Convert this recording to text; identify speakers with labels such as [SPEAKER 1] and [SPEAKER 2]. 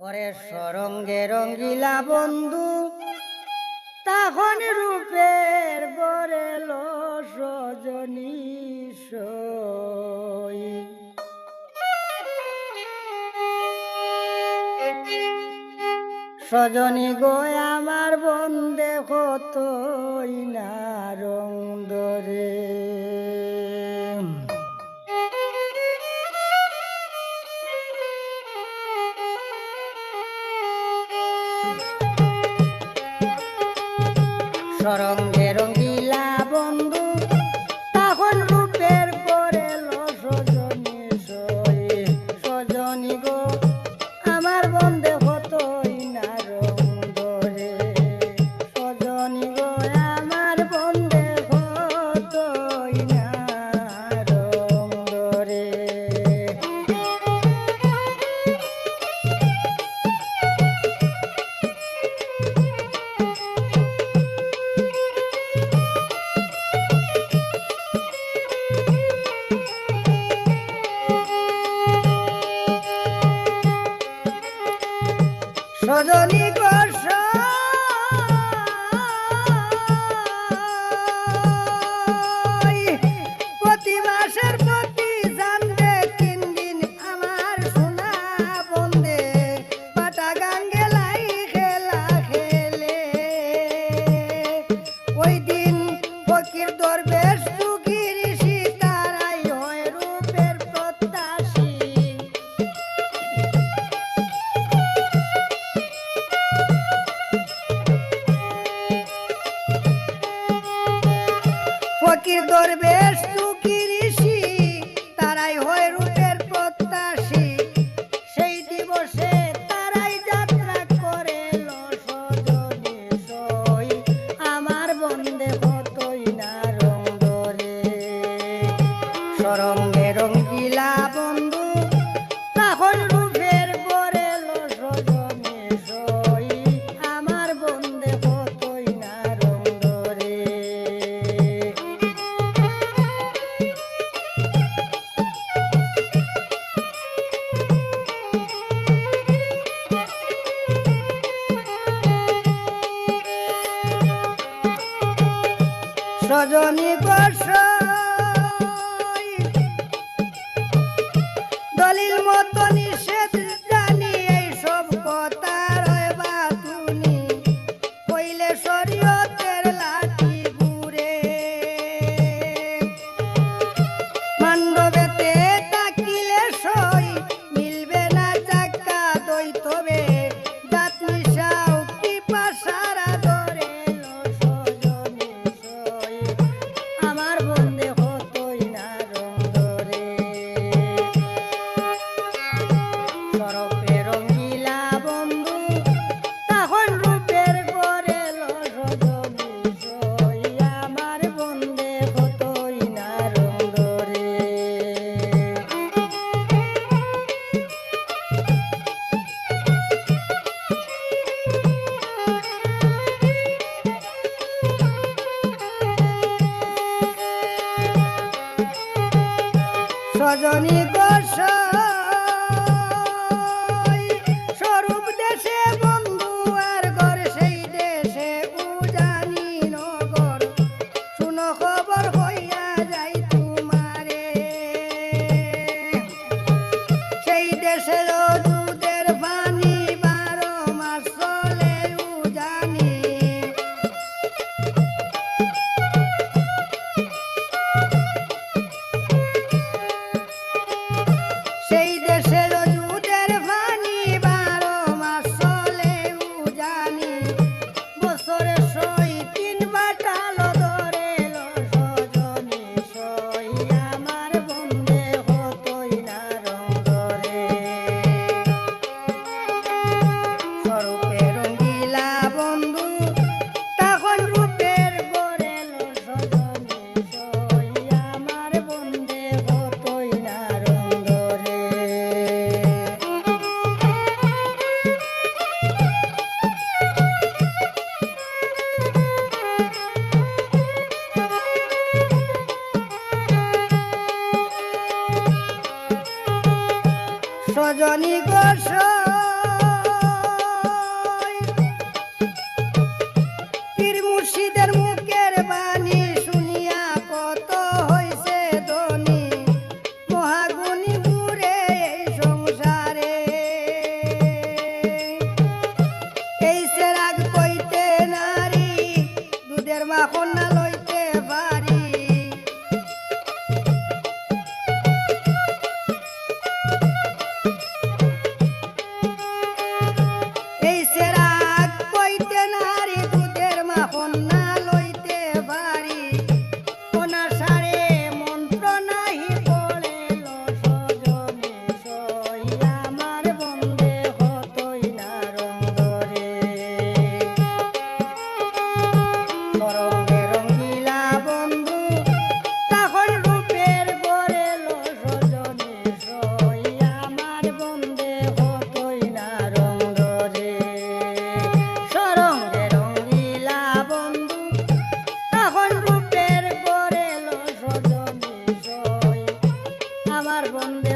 [SPEAKER 1] ওরে সরঙ্গে রঙ্গিলা বন্ধু, তখন রূপের বরে সজনী সজনী গো, আমার বন্দে হতই না রঙ্গ নাম সজনী গো ধরবে সজনী কষা সজনী দশা Poxa! আমার বন্দে